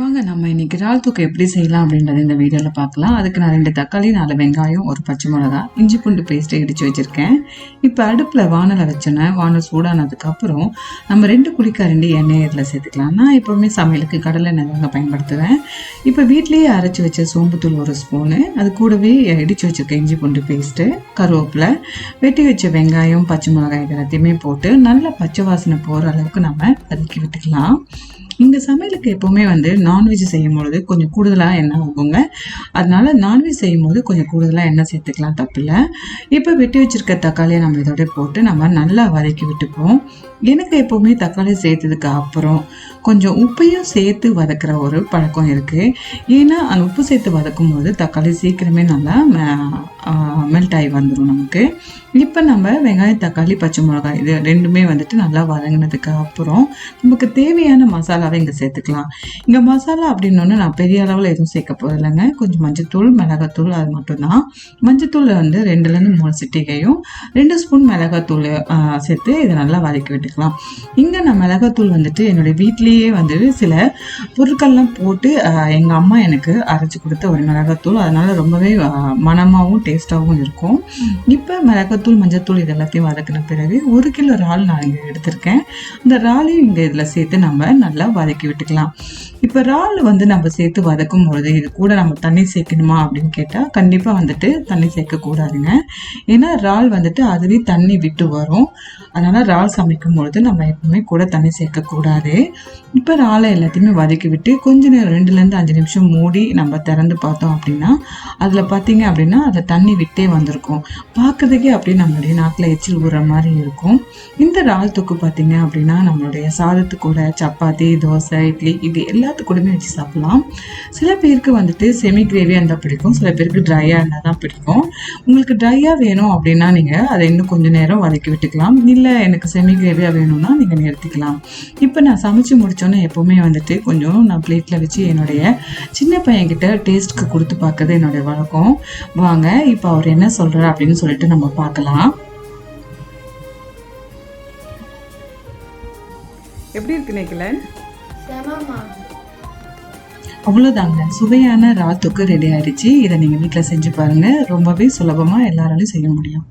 வாங்க நம்ம இன்னைக்கு இறால் தூக்கம் எப்படி செய்யலாம் அப்படின்றத இந்த வீடியோவில் பார்க்கலாம். அதுக்கு நான் ரெண்டு தக்காளி நாலு வெங்காயம் ஒரு பச்சை மிளகா இஞ்சி பூண்டு பேஸ்ட்டை இடித்து வச்சுருக்கேன். இப்போ அடுப்பில் வானலை வச்சோன்னே வானல் சூடானதுக்கப்புறம் நம்ம ரெண்டு குழிக்கரண்டி எண்ணெய் இதில் சேர்த்துக்கலாம். நான் எப்போவுமே சமையலுக்கு கடலை எண்ணெய் தாங்க பயன்படுத்துவேன். இப்போ வீட்லேயே அரைச்சி வச்ச சோம்புத்தூள் ஒரு ஸ்பூனு அது கூடவே இடித்து வச்சிருக்கேன் இஞ்சி பூண்டு பேஸ்ட்டு கருவேப்பிலை வெட்டி வச்ச வெங்காயம் பச்சை மிளகாய் இது எல்லாத்தையுமே போட்டு நல்ல பச்சை வாசனை போகிற அளவுக்கு நம்ம வதக்கி விட்டுக்கலாம். இந்த சமையலுக்கு எப்போவுமே வந்து நான்வெஜ் செய்யும் பொழுது கொஞ்சம் கூடுதலாக எண்ணெய் ஆகுங்க அதனால நான்வெஜ் செய்யும் போது கொஞ்சம் கூடுதலாக எண்ணெய் சேர்த்துக்கலாம் தப்பில்லை இப்போ வெட்டி வச்சிருக்க தக்காளியை நம்ம இதோட போட்டு நம்ம நல்லா வதக்கி விட்டுப்போம். எனக்கு எப்போவுமே தக்காளி சேர்த்ததுக்கு அப்புறம் கொஞ்சம் உப்பையும் சேர்த்து வதக்குற ஒரு பழக்கம் இருக்குது ஏன்னா அந்த உப்பு சேர்த்து வதக்கும் போது தக்காளி சீக்கிரமே நல்லா மெல்ட் ஆகி வந்துடும் நமக்கு. இப்போ நம்ம வெங்காயம் தக்காளி பச்சை மிளகாய் இது ரெண்டுமே வந்துட்டு நல்லா வதங்கினதுக்கு அப்புறம் நமக்கு தேவையான மசாலா மசாலாவை இங்கே சேர்த்துக்கலாம். இங்கே மசாலா அப்படின்னோன்னு நான் பெரிய அளவில் எதுவும் சேர்க்க போதில்லைங்க கொஞ்சம் மஞ்சத்தூள் மிளகாத்தூள் அது மட்டும்தான். மஞ்சத்தூள் வந்து ரெண்டுலேருந்து மூணு சிட்டிகையும் ரெண்டு ஸ்பூன் மிளகாத்தூள் சேர்த்து இதை நல்லா வதக்கி விட்டுக்கலாம். இங்கே நான் மிளகாத்தூள் வந்துட்டு என்னுடைய வீட்லேயே வந்துட்டு சில பொருட்கள்லாம் போட்டு எங்கள் அம்மா எனக்கு அரைச்சி கொடுத்த ஒரு மிளகாத்தூள். அதனால் ரொம்பவே மனமாகவும் டேஸ்ட்டாகவும் இருக்கும். இப்போ மிளகாத்தூள் மஞ்சத்தூள் இது எல்லாத்தையும் வதக்கின பிறகு ஒரு கிலோ இறால் நான் இங்கே எடுத்திருக்கேன். அந்த இறாலையும் இங்கே இதில் சேர்த்து நம்ம நல்லா வதக்கி விட்டுக்கலாம். இப்போ இறால் வந்து நம்ம சேர்த்து வதக்கும் பொழுது இது கூட நம்ம தண்ணி சேர்க்கணுமா அப்படின்னு கேட்டால் கண்டிப்பாக வந்துட்டு தண்ணி சேர்க்கக்கூடாதுங்க ஏன்னா இறால் வந்துட்டு அதுவே தண்ணி விட்டு வரும். அதனால் இறால் சமைக்கும் பொழுது நம்ம எப்பவுமே கூட தண்ணி சேர்க்கக்கூடாது இப்போ இறாலை எல்லாத்தையுமே வதக்கி விட்டு கொஞ்ச நேரம் ரெண்டுலேருந்து அஞ்சு நிமிஷம் மூடி நம்ம திறந்து பார்த்தோம் அப்படின்னா அதில் பார்த்தீங்க அப்படின்னா அதில் தண்ணி விட்டே வந்திருக்கும். பார்க்குறதுக்கே அப்படியே நம்மளுடைய நாக்கில் எச்சில் ஊற மாதிரி இருக்கும். இந்த இறால் தொக்கு பார்த்தீங்க அப்படின்னா நம்மளுடைய சாதத்து கூட சப்பாத்தி தோசை இட்லி இது எல்லாத்து கூடமே வச்சு சாப்பிடலாம். சில பேருக்கு வந்துட்டு செமி கிரேவியாக இருந்தால் பிடிக்கும் சில பேருக்கு ட்ரையாக இருந்தால் தான் பிடிக்கும். உங்களுக்கு ட்ரையாக வேணும் அப்படின்னா நீங்கள் அதை இன்னும் கொஞ்சம் நேரம் வதக்கி விட்டுக்கலாம். இல்லை எனக்கு செமி கிரேவியாக வேணும்னா நீங்கள் நிறுத்திக்கலாம். இப்போ நான் சமைச்சு முடித்தோன்னே எப்போவுமே வந்துட்டு கொஞ்சம் நான் பிளேட்டில் வச்சு என்னுடைய சின்ன பையன்கிட்ட டேஸ்ட்டுக்கு கொடுத்து பார்க்கறது என்னுடைய வழக்கம். வாங்க இப்போ அவர் என்ன சொல்கிறார் அப்படின்னு சொல்லிட்டு நம்ம பார்க்கலாம். எப்படி இருக்கு நேக்கிலன் அவ்வளோதாங்க சுவையான ராத்துக்கு ரெடி ஆயிடுச்சு இதை நீங்கள் வீட்டில் செஞ்சு பாருங்கள் ரொம்பவே சுலபமாக எல்லாராலையும் செய்ய முடியும்.